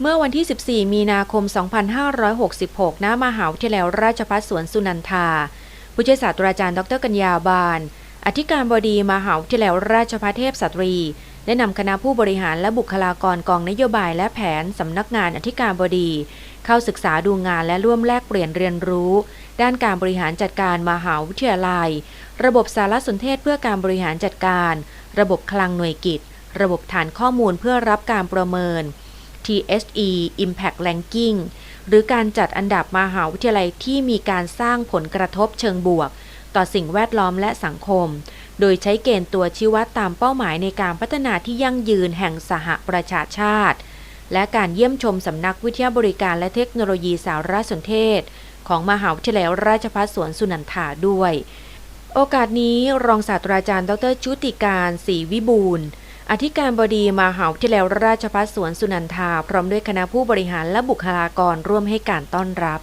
เมื่อวันที่ 14 มีนาคม 2566 ณ มหาวิทยาลัยราชภัฏสวนสุนันทา ผู้ช่วยศาสตราจารย์ ดรกัญญาบานอธิการบดีมหาวิทยาลัยราชภัฏเทพสตรี ได้นำคณะผู้บริหารและบุคลากรกองนโยบายและแผนสำนักงานอธิการบดี เข้าศึกษาดูงานและร่วมแลกเปลี่ยนเรียนรู้ ด้านการบริหารจัดการมหาวิทยาลัย ระบบสารสนเทศเพื่อการบริหารจัดการ ระบบคลังหน่วยกิจ ระบบฐานข้อมูลเพื่อรับการประเมิน TSE Impact Ranking หรือการจัดอันดับมหาวิทยาลัยที่มีการสร้างผลกระทบเชิงบวก ต่อสิ่งแวดล้อมและสังคม โดยใช้เกณฑ์ตัวชี้วัดตามเป้าหมายในการพัฒนาที่ยั่งยืนแห่งสหประชาชาติ และการเยี่ยมชมสำนักวิทยาบริการและเทคโนโลยีสารสนเทศ ของมหาวิทยาลัยราชภัฏสวนสุนันทาด้วย โอกาสนี้รองศาสตราจารย์ ดรชุติการศรีวิบูลย์ อธิการบดีมหาวิทยาลัยราชภัฏสวนสุนันทา พร้อมด้วยคณะผู้บริหารและบุคลากรร่วมให้การต้อนรับ